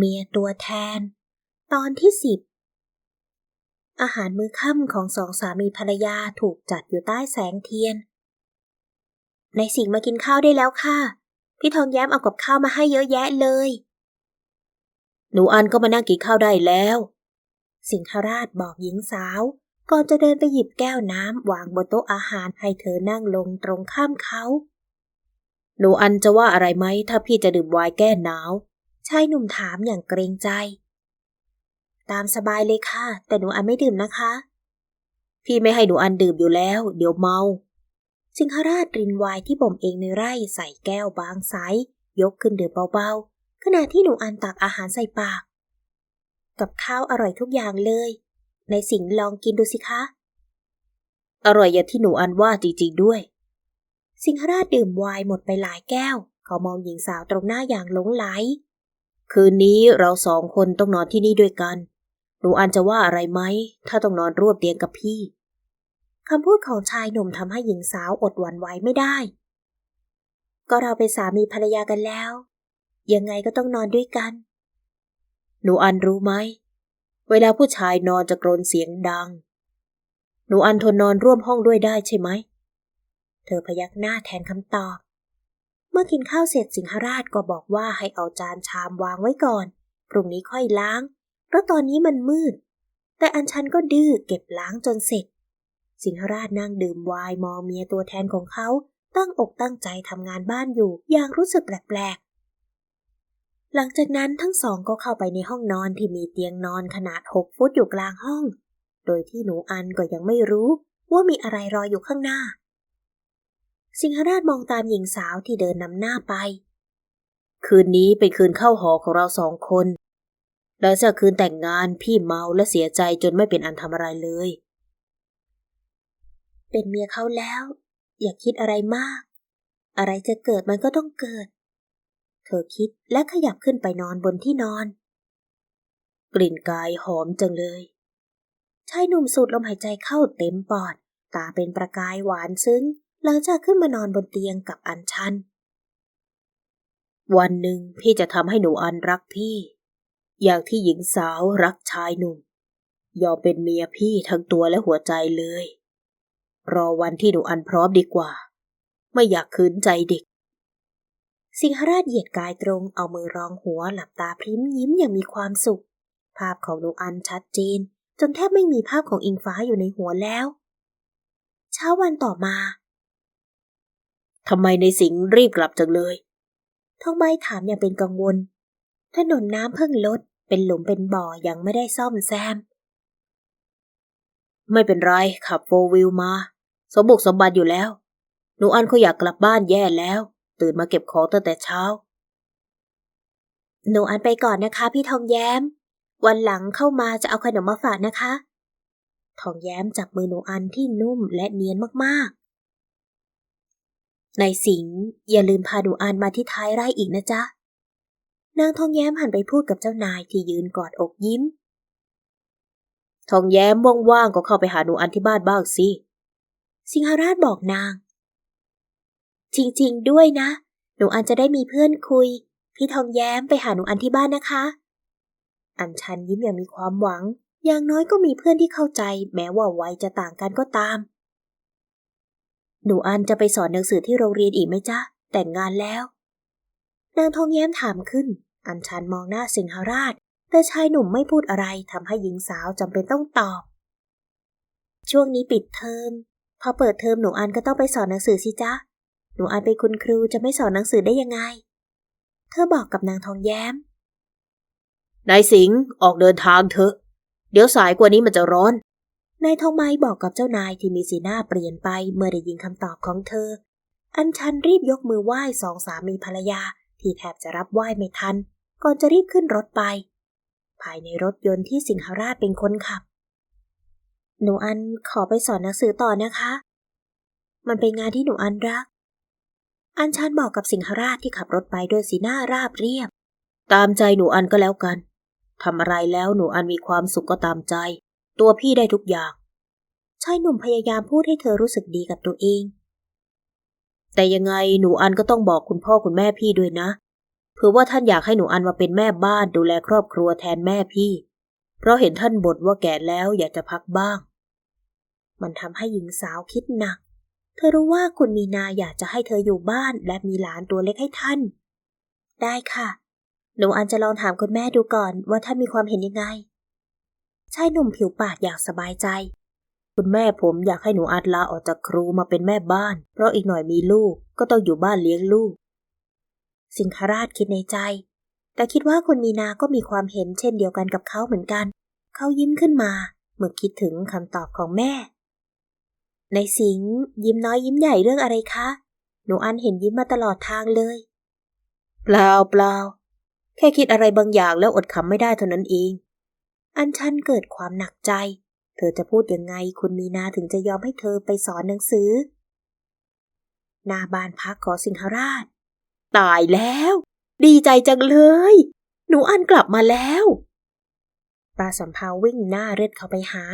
เมียตัวแทน ตอนที่สิบอาหารมื้อค่ำของสองสามีภรรยาถูกจัดอยู่ใต้แสงเทียน ในสิงมากินข้าวได้แล้วค่ะ พี่ทองแย้มเอากับข้าวมาให้เยอะแยะเลย หนูอันก็มานั่งกินข้าวได้แล้ว สิงหราชบอกหญิงสาว ก่อนจะเดินไปหยิบแก้วน้ำวางบนโต๊ะอาหารให้เธอนั่งลงตรงข้ามเขา หนูอันจะว่าอะไรไหมถ้าพี่จะดื่มไวน์แก้หนาว ชายหนุ่มถามอย่างเกรงใจ ตามสบายเลยค่ะ แต่หนูอันไม่ดื่มนะคะ พี่ไม่ให้หนูอันดื่มอยู่แล้ว เดี๋ยวเมาสิงหราชรินไวน์ที่บ่มเองในไร่ใส่แก้วบางไซส์ยกขึ้นดื่มเบาๆ ขณะที่หนูอันตักอาหารใส่ปาก กับข้าวอร่อยทุกอย่างเลย ในสิงลองกินดูสิคะ อร่อยอย่างที่หนูอันว่าจริงๆด้วย สิงหราชดื่มไวน์หมดไปหลายแก้ว เขามองหญิงสาวตรงหน้าอย่างหลงไหล คืนนี้เราสองคนต้องนอนที่นี่ด้วยกัน หนูอันจะว่าอะไรไหม ถ้าต้องนอนร่วมเตียงกับพี่ คำพูดของชายหนุ่มทำให้หญิงสาวอดหวั่นไหวไม่ได้ ก็เราเป็นสามีภรรยากันแล้ว ยังไงก็ต้องนอนด้วยกัน หนูอันรู้ไหม เวลาผู้ชายนอนจะกรนเสียงดัง หนูอันทนนอนร่วมห้องด้วยได้ใช่ไหม เธอพยักหน้าแทนคำตอบ เมื่อกินข้าวเสร็จสิงหราชก็บอกว่าให้เอาจานชามวางไว้ก่อน พรุ่งนี้ค่อยล้าง เพราะตอนนี้มันมืด แต่อันชันก็ดื้อเก็บล้างจนเสร็จ สิงหราชนั่งดื่มไวน์มองเมียตัวแทนของเขาตั้งอกตั้งใจทำงานบ้านอยู่อย่างรู้สึกแปลกๆ หลังจากนั้นทั้งสองก็เข้าไปในห้องนอนที่มีเตียงนอนขนาดหกฟุตอยู่กลางห้อง โดยที่หนูอันก็ยังไม่รู้ว่ามีอะไรรออยู่ข้างหน้า สิงหราชมองตามหญิงสาวที่เดินนำหน้าไป คืนนี้เป็นคืนเข้าหอของเราสองคนหลังจากคืนแต่งงานพี่เมาและเสียใจจนไม่เป็นอันทำอะไรเลย เป็นเมียเขาแล้ว อย่าคิดอะไรมาก อะไรจะเกิดมันก็ต้องเกิด เธอคิดและขยับขึ้นไปนอนบนที่นอน กลิ่นกายหอมจังเลยชายหนุ่มสูดลมหายใจเข้าเต็มปอด ตาเป็นประกายหวานซึ้ง หลังจากขึ้นมานอนบนเตียงกับอันชัน วันหนึ่งพี่จะทำให้หนูอันรักพี่ อย่างที่หญิงสาวรักชายหนุ่ม ยอมเป็นเมียพี่ทั้งตัวและหัวใจเลย รอวันที่หนูอันพร้อมดีกว่า ไม่อยากคืนใจเด็ก สิงหราชเหยียดกายตรงเอามือรองหัวหลับตาพริ้มยิ้มอย่างมีความสุข ภาพของหนูอันชัดเจน จนแทบไม่มีภาพของอิงฟ้าอยู่ในหัวแล้ว เช้าวันต่อมา ทำไมในสิงห์รีบกลับจังเลยทองใบถามอย่างเป็นกังวล ถนนน้ำเพิ่งลด เป็นหลุมเป็นบ่อยังไม่ได้ซ่อมแซม ไม่เป็นไร ขับโฟวิลมา สมบุกสมบัติอยู่แล้ว หนูอันเขาอยากกลับบ้านแย่แล้ว ตื่นมาเก็บของตั้งแต่เช้า หนูอันไปก่อนนะคะพี่ทองแย้ม วันหลังเข้ามาจะเอาขนมมาฝากนะคะ ทองแย้มจับมือหนูอันที่นุ่มและเนียนมากๆ ในสิงห์อย่าลืมพาหนูอันมาที่ท้ายไร่อีกนะจ๊ะ นางทองแย้มหันไปพูดกับเจ้านายที่ยืนกอดอกยิ้ม ทองแย้มว่างๆก็เข้าไปหาหนูอันที่บ้านบ้างสิ สิงหราชบอกนาง จริงๆด้วยนะ หนูอันจะได้มีเพื่อนคุย พี่ทองแย้มไปหาหนูอันที่บ้านนะคะ อัญชันยิ้มอย่างมีความหวัง อย่างน้อยก็มีเพื่อนที่เข้าใจ แม้ว่าวัยจะต่างกันก็ตาม หนูอันจะไปสอนหนังสือที่โรงเรียนอีกไหมจ๊ะ แต่งงานแล้ว นางทองแย้มถามขึ้น อัญชันมองหน้าสิงหราช แต่ชายหนุ่มไม่พูดอะไรทำให้หญิงสาวจำเป็นต้องตอบ ช่วงนี้ปิดเทอม พอเปิดเทอมหนูอันก็ต้องไปสอนหนังสือสิจ๊ะ หนูอันเป็นคุณครูจะไม่สอนหนังสือได้ยังไง เธอบอกกับนางทองแย้ม นายสิงห์ออกเดินทางเถอะ เดี๋ยวสายกว่านี้มันจะร้อน นายทองไม้บอกกับเจ้านายที่มีสีหน้าเปลี่ยนไปเมื่อได้ยินคำตอบของเธอ อัญชันรีบยกมือไหว้สองสามีภรรยา ที่แทบจะรับไหว้ไม่ทัน ก่อนจะรีบขึ้นรถไป ภายในรถยนต์ที่สิงหราชเป็นคนขับ หนูอันขอไปสอนหนังสือต่อนะคะ มันเป็นงานที่หนูอันรัก อัญชันบอกกับสิงหราชที่ขับรถไปด้วยสีหน้าราบเรียบ ตามใจหนูอันก็แล้วกันทำอะไรแล้วหนูอันมีความสุขก็ตามใจ ตัวพี่ได้ทุกอย่างชายหนุ่มพยายามพูดให้เธอรู้สึกดีกับตัวเอง แต่ยังไงหนูอันก็ต้องบอกคุณพ่อคุณแม่พี่ด้วยนะเผื่อว่าท่านอยากให้หนูอันมาเป็นแม่บ้านดูแลครอบครัวแทนแม่พี่ เพราะเห็นท่านบ่นว่าแก่แล้วอยากจะพักบ้าง มันทำให้หญิงสาวคิดหนัก เธอรู้ว่าคุณมีนาอยากจะให้เธออยู่บ้านและมีหลานตัวเล็กให้ท่าน ได้ค่ะ หนูอันจะลองถามคุณแม่ดูก่อนว่าท่านมีความเห็นยังไง ชายหนุ่มผิวปากอย่างสบายใจ คุณแม่ผมอยากให้หนูอัดลาออกจากครูมาเป็นแม่บ้าน เพราะอีกหน่อยมีลูกก็ต้องอยู่บ้านเลี้ยงลูก สิงคราชคิดในใจ แต่คิดว่าคุณมีนาก็มีความเห็นเช่นเดียวกันกับเขาเหมือนกัน เขายิ้มขึ้นมาเมื่อคิดถึงคำตอบของแม่ ในสิงยิ้มน้อยยิ้มใหญ่เรื่องอะไรคะ หนูอันเห็นยิ้มมาตลอดทางเลย เปล่าเปล่าแค่คิดอะไรบางอย่างแล้วอดขำไม่ได้เท่านั้นเอง อันชันเกิดความหนักใจ เธอจะพูดยังไงคุณมีนาถึงจะยอมให้เธอไปสอนหนังสือ นาบานพักขอสิงหราช ตายแล้ว ดีใจจังเลย หนูอันกลับมาแล้วปลาสำเภาวิ่งหน้าเร็ดเข้าไปหา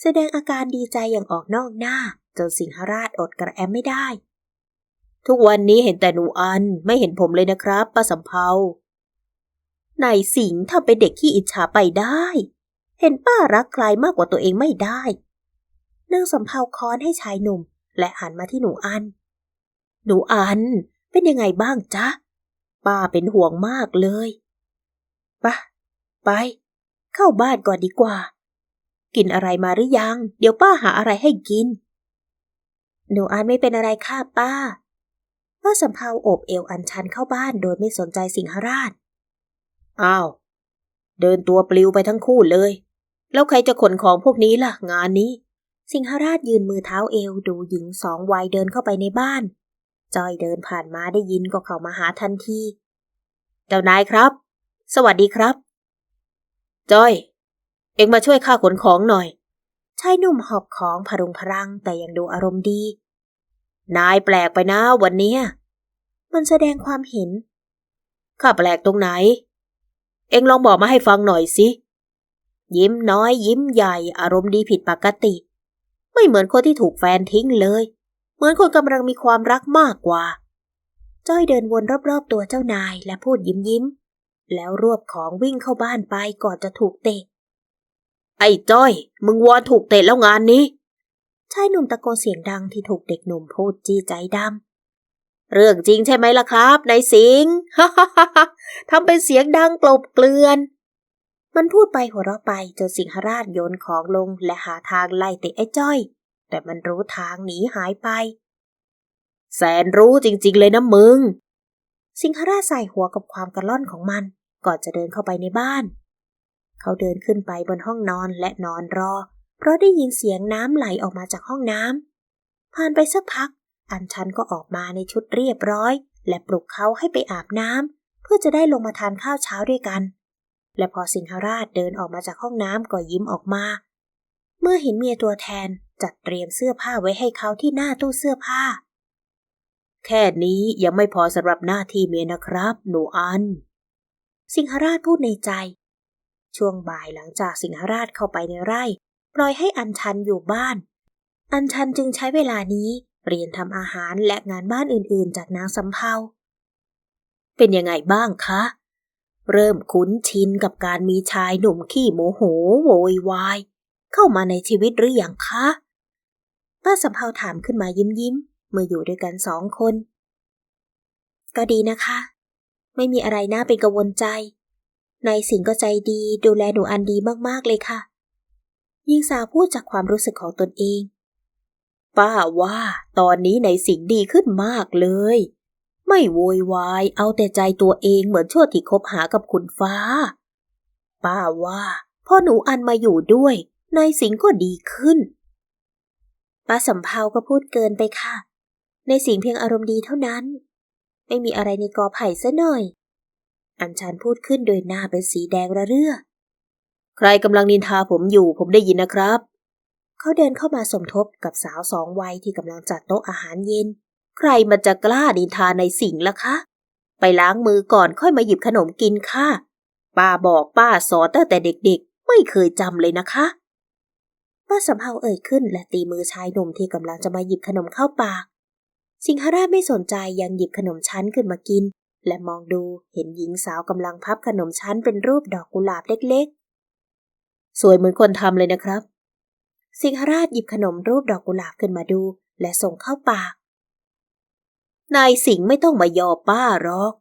แสดงอาการดีใจอย่างออกนอกหน้า จนสิงหราชอดกระแอมไม่ได้ ทุกวันนี้เห็นแต่หนูอันไม่เห็นผมเลยนะครับป้าสำเภานายสิงห์ทำเป็นเด็กขี้อิจฉาไปได้ เห็นป้ารักใครมากกว่าตัวเองไม่ได้นางสำเภาค้อนให้ชายหนุ่ม และหันมาที่หนูอัน หนูอันเป็นยังไงบ้างจ๊ะ ป้าเป็นห่วงมากเลยปะไป เข้าบ้านก่อนดีกว่า กินอะไรมาหรือยัง เดี๋ยวป้าหาอะไรให้กิน หนูอันไม่เป็นอะไรค่ะป้า ป้าสำเภาโอบเอวอันชันเข้าบ้านโดยไม่สนใจสิงหราช อ้าว เดินตัวปลิวไปทั้งคู่เลย แล้วใครจะขนของพวกนี้ล่ะ งานนี้ สิงหราชยืนมือเท้าเอวดูหญิงสองวัยเดินเข้าไปในบ้าน จอยเดินผ่านมาได้ยินก็เข้ามาหาทันที เจ้านายครับ สวัสดีครับ จอย เอ็งมาช่วยข้าขนของหน่อยชายหนุ่มหอบของพรุงพรังแต่ยังดูอารมณ์ดี นายแปลกไปนะวันนี้ มันแสดงความเห็น ข้าแปลกตรงไหน เอ็งลองบอกมาให้ฟังหน่อยสิ ยิ้มน้อยยิ้มใหญ่อารมณ์ดีผิดปกติ ไม่เหมือนคนที่ถูกแฟนทิ้งเลย เหมือนคนกำลังมีความรักมากกว่า จ้อยเดินวนรอบๆตัวเจ้านายและพูดยิ้มยิ้ม แล้วรวบของวิ่งเข้าบ้านไปก่อนจะถูกเตะ ไอ้จ้อย มึงวอนถูกเตะแล้วงานนี้ชายหนุ่มตะโกนเสียงดังที่ถูกเด็กหนุ่มพูดจี้ใจดำ เรื่องจริงใช่ไหมล่ะครับนายสิงห์ทำเป็นเสียงดังกลบเกลื่อน มันพูดไปหัวเราะไปจนสิงหราชโยนของลงและหาทางไล่เตะไอ้จ้อย แต่มันรู้ทางหนีหายไป แสนรู้จริงๆเลยนะมึง สิงหราชใส่หัวกับความกระล่อนของมัน ก่อนจะเดินเข้าไปในบ้าน เขาเดินขึ้นไปบนห้องนอนและนอนรอ เพราะได้ยินเสียงน้ำไหลออกมาจากห้องน้ำผ่านไปสักพัก อันชันก็ออกมาในชุดเรียบร้อย และปลุกเขาให้ไปอาบน้ำเพื่อจะได้ลงมาทานข้าวเช้าด้วยกัน และพอสิงหราชเดินออกมาจากห้องน้ำก็ยิ้มออกมา เมื่อเห็นเมียตัวแทนจัดเตรียมเสื้อผ้าไว้ให้เขาที่หน้าตู้เสื้อผ้า แค่นี้ยังไม่พอสำหรับหน้าที่เมียนะครับ หนูอัน สิงหราชพูดในใจ ช่วงบ่ายหลังจากสิงหราชเข้าไปในไร่ ปล่อยให้อันชันอยู่บ้าน อันชันจึงใช้เวลานี้เรียนทำอาหารและงานบ้านอื่นๆ จากนางสำเภาเป็นยังไงบ้างคะ เริ่มคุ้นชินกับการมีชายหนุ่มขี้โมโหโวยวาย เข้ามาในชีวิตหรืออยังคะป้าสำเภาถามขึ้นมายิ้มยิ้มเมื่ออยู่ด้วยกันสองคน ก็ดีนะคะ ไม่มีอะไรน่าเป็นกังวลใจนายสิงก็ใจดีดูแลหนูอันดีมากๆเลยค่ะยิงสาวพูดจากความรู้สึกของตนเอง ป้าว่าตอนนี้ในสิ่งดีขึ้นมากเลย ไม่โวยวายเอาแต่ใจตัวเองเหมือนช่วงที่คบหากับคุณฟ้า ป้าว่าพอหนูอันมาอยู่ด้วยในสิงก็ดีขึ้น ป้าสำเภาก็พูดเกินไปค่ะ ในสิงเพียงอารมณ์ดีเท่านั้น ไม่มีอะไรในกอไผ่ซะหน่อย อัญชันพูดขึ้นโดยหน้าเป็นสีแดงระเรื่อ ใครกำลังนินทาผมอยู่ผมได้ยินนะครับ เขาเดินเข้ามาสมทบกับสาวสองวัยที่กำลังจัดโต๊ะอาหารเย็น ใครมันจะกล้าดินทาในสิ่งล่ะคะ ไปล้างมือก่อนค่อยมาหยิบขนมกินค่ะ ป้าบอกป้าสอนตั้งแต่เด็กๆ ไม่เคยจำเลยนะคะป้าสำเภาเอ่ยขึ้นและตีมือชายหนุ่มที่กำลังจะมาหยิบขนมเข้าปาก สิงหราชไม่สนใจยังหยิบขนมชั้นขึ้นมากิน และมองดูเห็นหญิงสาวกำลังพับขนมชั้นเป็นรูปดอกกุหลาบเล็กๆ สวยเหมือนคนทำเลยนะครับ สิงหราชหยิบขนมรูปดอกกุหลาบขึ้นมาดู และส่งเข้าปาก นายสิงห์ไม่ต้องมายอป้าหรอก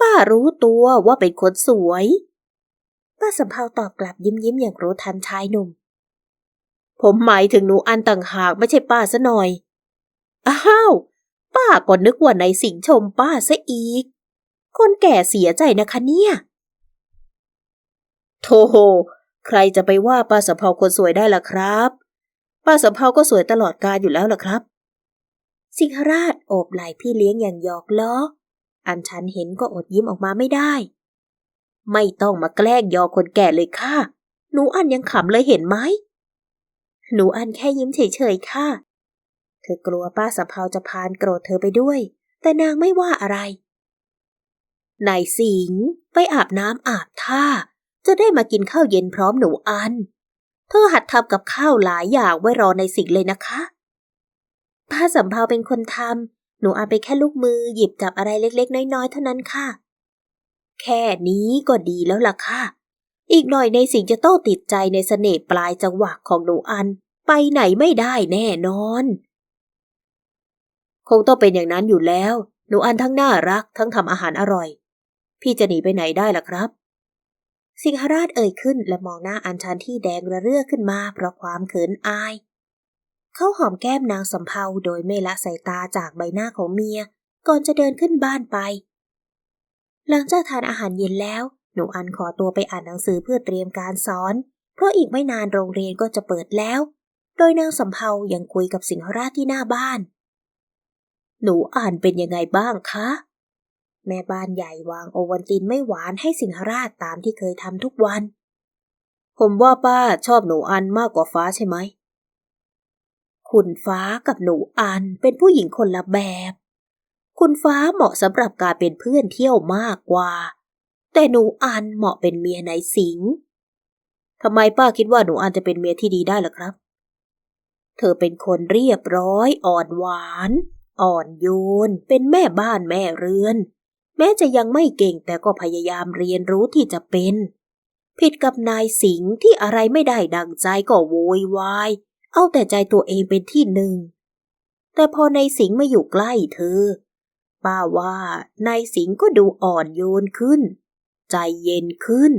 ป้ารู้ตัวว่าเป็นคนสวย ป้าสำเภาตอบกลับยิ้มยิ้มอย่างรู้ทันชายหนุ่ม ผมหมายถึงหนูอันต่างหากไม่ใช่ป้าซะหน่อย อ้าว ป้าก็นึกว่านายสิงห์ชมป้าซะอีก คนแก่เสียใจนะคะเนี่ยโธ่ใครจะไปว่าป้าสำเภาคนสวยได้ล่ะครับ ป้าสำเภาก็สวยตลอดกาลอยู่แล้วล่ะครับ สิงหราชโอบไหล่พี่เลี้ยงอย่างหยอกล้อ อันชันเห็นก็อดยิ้มออกมาไม่ได้ ไม่ต้องมาแกล้งยอคนแก่เลยค่ะ หนูอันยังขำเลยเห็นไหม หนูอันแค่ยิ้มเฉยๆค่ะ เธอกลัวป้าสำเภาจะพานโกรธเธอไปด้วย แต่นางไม่ว่าอะไรนายสิงไปอาบน้ำอาบท่า จะได้มากินข้าวเย็นพร้อมหนูอัน เธอหัดทำกับข้าวหลายอย่างไว้รอในสิงเลยนะคะ ป้าสำเภาเป็นคนทำหนูอันไปแค่ลูกมือหยิบจับอะไรเล็กๆ น้อยๆ เท่านั้นค่ะ แค่นี้ก็ดีแล้วล่ะค่ะ อีกหน่อยในสิงจะต้องติดใจในเสน่ห์ปลายจังหวะของหนูอัน ไปไหนไม่ได้แน่นอน คงต้องเป็นอย่างนั้นอยู่แล้ว หนูอันทั้งน่ารักทั้งทำอาหารอร่อย พี่จะหนีไปไหนได้ล่ะครับสิงหราชเอ่ยขึ้นและมองหน้าอัญชันที่แดงระเรื่อขึ้นมาเพราะความเขินอาย เขาหอมแก้มนางสำเภาโดยไม่ละสายตาจากใบหน้าของเมีย ก่อนจะเดินขึ้นบ้านไป หลังจากทานอาหารเย็นแล้ว หนูอันขอตัวไปอ่านหนังสือเพื่อเตรียมการสอน เพราะอีกไม่นานโรงเรียนก็จะเปิดแล้ว โดยนางสำเภายังคุยกับสิงหราชที่หน้าบ้าน หนูอ่านเป็นยังไงบ้างคะ แม่บ้านใหญ่วางโอวันตินไม่หวานให้สิงหราชตามที่เคยทำทุกวัน ผมว่าป้าชอบหนูอันมากกว่าฟ้าใช่ไหม คุณฟ้ากับหนูอันเป็นผู้หญิงคนละแบบ คุณฟ้าเหมาะสำหรับการเป็นเพื่อนเที่ยวมากกว่า แต่หนูอันเหมาะเป็นเมียนายสิงห์ทำไมป้าคิดว่าหนูอันจะเป็นเมียที่ดีได้ล่ะครับ เธอเป็นคนเรียบร้อย อ่อนหวาน อ่อนโยน เป็นแม่บ้านแม่เรือน แม้จะยังไม่เก่งแต่ก็พยายามเรียนรู้ที่จะเป็น ผิดกับนายสิงห์ที่อะไรไม่ได้ดังใจก็โวยวาย เอาแต่ใจตัวเองเป็นที่หนึ่ง แต่พอนายสิงห์มาอยู่ใกล้เธอ ป้าว่านายสิงห์ก็ดูอ่อนโยนขึ้น ใจเย็นขึ้น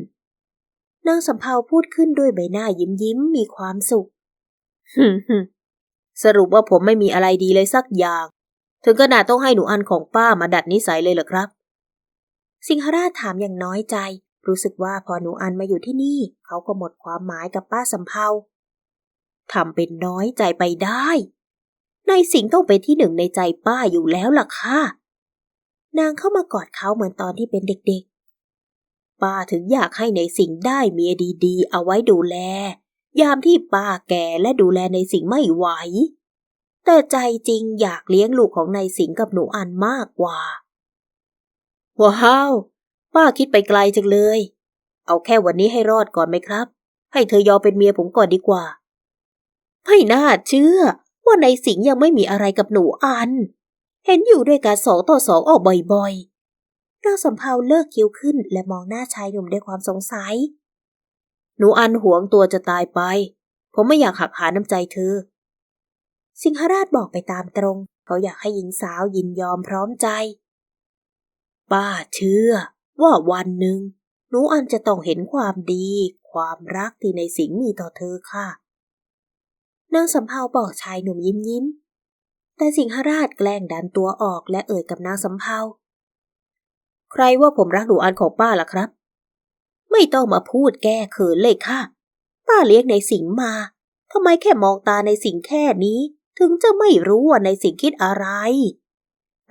นางสำเภาพูดขึ้นด้วยใบหน้ายิ้มยิ้มมีความสุขฮึมฮึมสรุปว่าผมไม่มีอะไรดีเลยสักอย่าง ถึงขนาดต้องให้หนูอันของป้ามาดัดนิสัยเลยเหรอครับ สิงหราชถามอย่างน้อยใจ รู้สึกว่าพอหนูอันมาอยู่ที่นี่ เขาก็หมดความหมายกับป้าสำเภา ทำเป็นน้อยใจไปได้ นายสิงห์ต้องเป็นที่หนึ่งในใจป้าอยู่แล้วล่ะค่ะ นางเข้ามากอดเขาเหมือนตอนที่เป็นเด็กป้าถึงอยากให้ในสิงห์ได้เมียดีๆ เอาไว้ดูแล ยามที่ป้าแก่และดูแลในสิงห์ไม่ไหว แต่ใจจริงอยากเลี้ยงลูกของนายสิงห์กับหนูอันมากกว่า ว้าว ป้าคิดไปไกลจังเลย เอาแค่วันนี้ให้รอดก่อนไหมครับ ให้เธอยอมเป็นเมียผมก่อนดีกว่า ไม่น่าเชื่อ ว่านายสิงห์ยังไม่มีอะไรกับหนูอัน เห็นอยู่ด้วยกันสองต่อสองออกบ่อยๆนางสำเภาเลิกคิ้วขึ้นและมองหน้าชายหนุ่มด้วยความสงสัย หนูอันหวงตัวจะตายไป ผมไม่อยากหักหาน้ำใจเธอ สิงหราชบอกไปตามตรง เขาอยากให้หญิงสาวยินยอมพร้อมใจ ป้าเชื่อ ว่าวันหนึ่งหนูอันจะต้องเห็นความดี ความรักที่ในสิงห์มีต่อเธอค่ะ นางสำเภาบอกชายหนุ่มยิ้มยิ้ม แต่สิงหราชแกล้งดันตัวออกและเอ่ยกับนางสำเภา ใครว่าผมรักหนูอันของป้าล่ะครับ ไม่ต้องมาพูดแก้เขินเลยค่ะ ป้าเลี้ยงในสิงมาทำไมแค่มองตาในสิงแค่นี้ ถึงจะไม่รู้ว่าในสิงคิดอะไร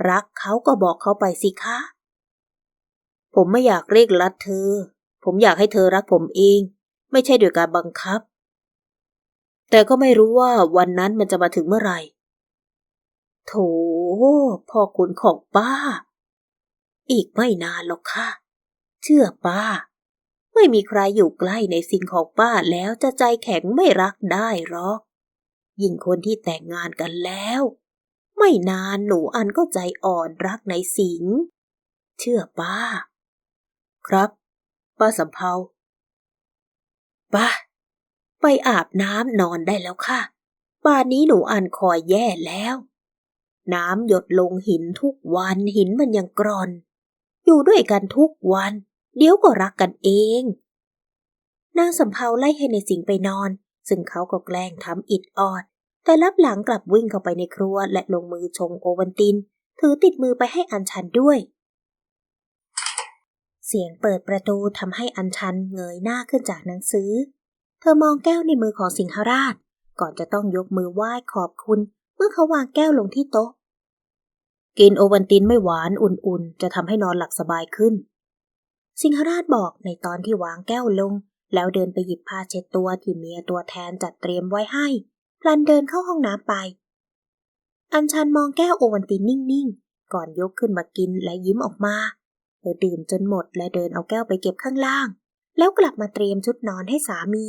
รักเขาก็บอกเขาไปสิคะ ผมไม่อยากเรียกรัดเธอ ผมอยากให้เธอรักผมเอง ไม่ใช่โดยการบังคับ แต่ก็ไม่รู้ว่าวันนั้นมันจะมาถึงเมื่อไหร่ โถพ่อคุณของป้า อีกไม่นานหรอกค่ะ เชื่อป้า ไม่มีใครอยู่ใกล้ในสิ่งของป้าแล้วจะใจแข็งไม่รักได้หรอก ยิ่งคนที่แต่งงานกันแล้ว ไม่นานหนูอันก็ใจอ่อนรักในสิง เชื่อป้า ครับ ป้าสำเภาป้า อาบน้ำนอนได้แล้วค่ะ ป่านนี้หนูอันคอยแย่แล้ว น้ำหยดลงหินทุกวันหินมันยังกรอน อยู่ด้วยกันทุกวัน เดี๋ยวก็รักกันเอง นางสำเภาไล่ให้ในสิงไปนอน ซึ่งเขาก็แกล้งทำอิดออด แต่ลับหลังกลับวิ่งเข้าไปในครัวและลงมือชงโอวันติน ถือติดมือไปให้อัญชันด้วยเสียงเปิดประตูทำให้อัญชันเงยหน้าขึ้นจากหนังสือ เธอมองแก้วในมือของสิงหราช ก่อนจะต้องยกมือไหว้ขอบคุณ เมื่อเขาวางแก้วลงที่โต๊ะ กินโอวันตินไม่หวานอุ่นๆ จะทำให้นอนหลับสบายขึ้น สิงหราชบอกในตอนที่วางแก้วลง แล้วเดินไปหยิบผ้าเช็ดตัวที่เมียตัวแทนจัดเตรียมไว้ให้พลันเดินเข้าห้องน้ำไป อัญชันมองแก้วโอวันตินนิ่งๆ ก่อนยกขึ้นมากินและยิ้มออกมา เธอดื่มจนหมดและเดินเอาแก้วไปเก็บข้างล่าง แล้วกลับมาเตรียมชุดนอนให้สามี